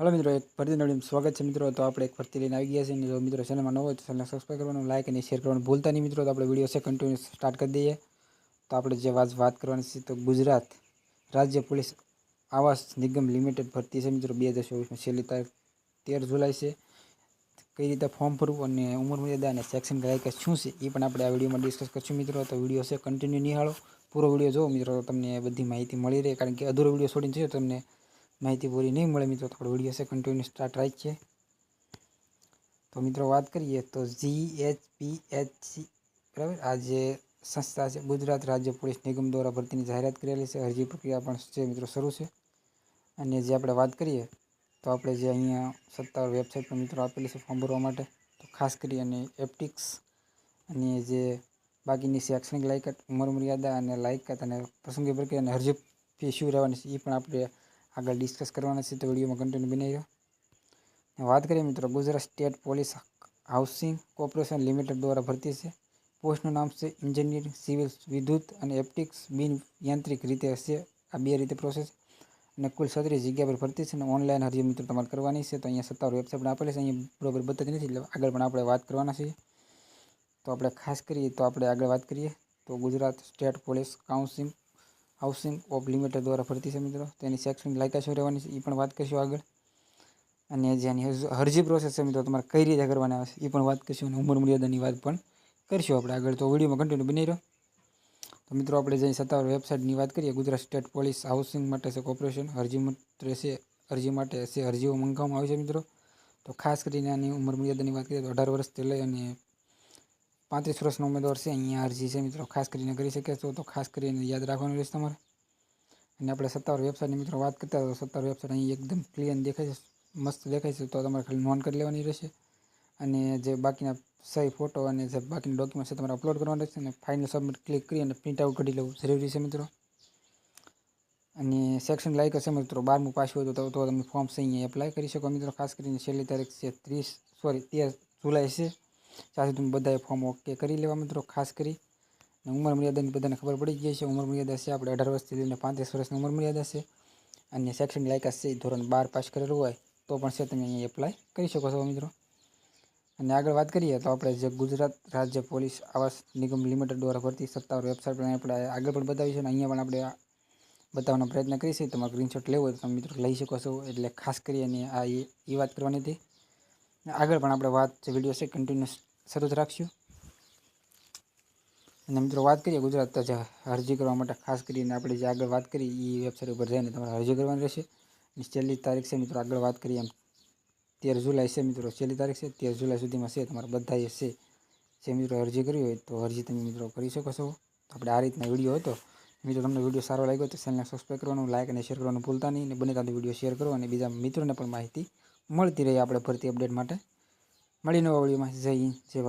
Hello મિત્રો, એક ભરતી નવીન સ્વાગત છે મિત્રો. તો આપણે એક ભરતી લઈને આવી ગયા છે જો મિત્રો ચેનલમાં નવો હોય તો ચેનલ સબસ્ક્રાઈબ કરવાનું લાઈક અને શેર કરવાનું ભૂલતા નહીં મિત્રો. તો આપણે વીડિયો છે કન્ટિન્યુ સ્ટાર્ટ કરી દઈએ. તો આપણે જે વાત વાત કરવાની છે તો ગુજરાત રાજ્ય પોલીસ આવાસ નિગમ લિમિટેડ ભરતી છે મિત્રો, બે હજાર ચોવીસમાં. છેલ્લી તારીખ તેર જુલાઈ છે. કઈ રીતે ફોર્મ ભરવું અને ઉંમર મર્યાદા અને સેક્શન લાયકાત શું છે એ પણ આપણે આ વિડીયોમાં ડિસ્કસ કરશું મિત્રો. તો વીડિયો છે કન્ટિન્યુ નિહાળો. પૂરો વીડિયો જોવો મિત્રો તમને બધી માહિતી મળી રહે. કારણ કે અધૂરો વીડિયો છોડીને જોઈએ તમને માહિતી પૂરી નહીં મળે મિત્રો, થોડો વીડિયો છે કન્ટિન્યુ સ્ટાર્ટ રાખીએ તો મિત્રો વાત કરીએ તો G H P H C બરાબર? આ જે સંસ્થા છે, ગુજરાત રાજ્ય પોલીસ નિગમ દ્વારા ભરતીની જાહેરાત કરેલી છે. અરજી પ્રક્રિયા પણ છે મિત્રો, શરૂ છે. અને જે આપણે વાત કરીએ તો આપણે જે અહીંયા સત્તાવાર વેબસાઇટ પર મિત્રો આપેલી છે ફોર્મ ભરવા માટે, તો ખાસ કરી અને એપ્ટિક્સ અને જે બાકીની શૈક્ષણિક લાયકાત, ઉંમર મર્યાદા અને લાયકાત અને પસંદગી પ્રક્રિયા અને અરજી ફી શું રહેવાની છે એ પણ આપણે આગળ ડિસ્કસ કરવાના છે તો વિડીયોમાં કન્ટિન્યુ બનાવી રહ્યો. વાત કરીએ મિત્રો, Gujarat state police housing corporation limited દ્વારા ભરતી છે. પોસ્ટનું નામ છે એન્જિનિયરિંગ સિવિલ વિદ્યુત અને એપ્ટિક્સ બિન યાંત્રિક રીતે હશે આ બે રીતે પ્રોસેસ અને કુલ છત્રીસ જગ્યા પર ભરતી છે અને ઓનલાઈન અરજી મિત્રો તમારે કરવાની છે. તો અહીંયા સત્તાવાર વેબસાઇટ પણ આપેલી છે. અહીંયા બરોબર બતાતી નથી, એટલે આગળ પણ આપણે વાત કરવાના છીએ. તો આપણે ખાસ કરીએ તો આપણે આગળ વાત કરીએ. તો ગુજરાત સ્ટેટ પોલીસ કાઉન્સિંગ હાઉસિંગ ઓફ લિમિટેડ દ્વારા ભરતી છે મિત્રો. તેની શૈક્ષણિક લાયકા શું રહેવાની છે એ પણ વાત કરીશું આગળ. અને જેની અરજી પ્રોસેસ છે મિત્રો, તમારે કઈ રીતે કરવાની આવે એ પણ વાત કરીશું અને ઉંમર મર્યાદાની વાત પણ કરીશું આપણે આગળ. તો વિડીયોમાં કન્ટિન્યુ બની રહ્યો. તો મિત્રો, આપણે જે સત્તાવાર વેબસાઇટની વાત કરીએ, ગુજરાત સ્ટેટ પોલીસ હાઉસિંગ માટે છે કોર્પોરેશન અરજી છે, અરજી માટે છે, અરજીઓ મંગાવવામાં આવે છે મિત્રો. તો ખાસ કરીને આની ઉંમર મર્યાદાની વાત કરીએ તો અઢાર વર્ષથી લઈ અને પાંત્રીસ વર્ષનો ઉમેદવાર છે, અહીંયા અરજી છે મિત્રો. ખાસ કરીને કરી શકે છો તો ખાસ કરીને યાદ રાખવાનું રહેશે તમારે. અને આપણે સત્તાવાર વેબસાઇટની મિત્રો વાત કરતા તો સત્તાવાર વેબસાઇટ અહીં એકદમ ક્લિયર દેખાય છે, મસ્ત દેખાય છે. તો તમારે ખાલી નોંધ કરી લેવાની રહેશે. અને જે બાકીના સહી ફોટો અને જે બાકીના ડોક્યુમેન્ટ છે તમારે અપલોડ કરવાના રહેશે. અને ફાઇનલ સબમિટ ક્લિક કરી અને પ્રિન્ટ આઉટ કાઢી લેવું જરૂરી છે મિત્રો. અને સેક્શન લાયક હશે મિત્રો. બારમું પાસ હોય તો તો તમે ફોર્મ છે અહીંયા એપ્લાય કરી શકો મિત્રો. ખાસ કરીને છેલ્લી તારીખ છે ત્રીસ સોરી તેર જુલાઈ છે. ત્યાંથી તમે બધાએ ફોર્મ ઓકે કરી લેવા મિત્રો, ખાસ કરી. અને ઉંમર મર્યાદાની બધાને ખબર પડી ગઈ છે ઉંમર મર્યાદા છે આપણે અઢાર વર્ષથી લઈને પાંત્રીસ વર્ષની ઉંમર મર્યાદા છે અને શૈક્ષણિક લાયકાત છે ધોરણ બાર પાસ કરેલું હોય તો પણ છે તમે અહીંયા એપ્લાય કરી શકો છો મિત્રો. અને આગળ વાત કરીએ તો આપણે જે ગુજરાત રાજ્ય પોલીસ આવાસ નિગમ લિમિટેડ દ્વારા ભરતી સત્તાવાર વેબસાઇટ પણ આપણે આગળ પણ બતાવીશું અને અહીંયા પણ આપણે બતાવવાનો પ્રયત્ન કરીશું તમારે સ્ક્રીનશોટ લેવો હોય તો તમે મિત્રો લઈ શકો છો. એટલે ખાસ કરી અને આ એ વાત કરવાની હતી. આગળ પણ આપણે વાત, જે વીડિયો છે કન્ટિન્યુઅસ શરૂ રાખશું. અને મિત્રો વાત કરીએ ગુજરાત જે અરજી કરવા માટે, ખાસ કરીને આપણે જે આગળ વાત કરી એ વેબસાઇટ ઉપર જઈને તમારે અરજી કરવાની રહેશે. અને છેલ્લી તારીખ છે મિત્રો, આગળ વાત કરીએ એમ. તેર જુલાઈ છે મિત્રો, છેલ્લી તારીખ છે. તેર જુલાઈ સુધીમાં છે તમારે બધાએ છે, જે મિત્રો અરજી કરવી હોય તો અરજી તમે મિત્રો કરી શકો છો. આપણે આ રીતના વીડિયો હતો. મિત્રો તમને વીડિયો સારો લાગ્યો તો ચેનલને સબસ્ક્રાઈબ કરવાનું લાઇક અને શેર કરવાનું ભૂલતા નહીં. અને બને ત્યાં વીડિયો શેર કરો અને બીજા મિત્રોને પણ માહિતી મળતી રહી આપણે ફરતી અપડેટ માટે. મળી નવા વિડીયોમાં જય હિન્દ જય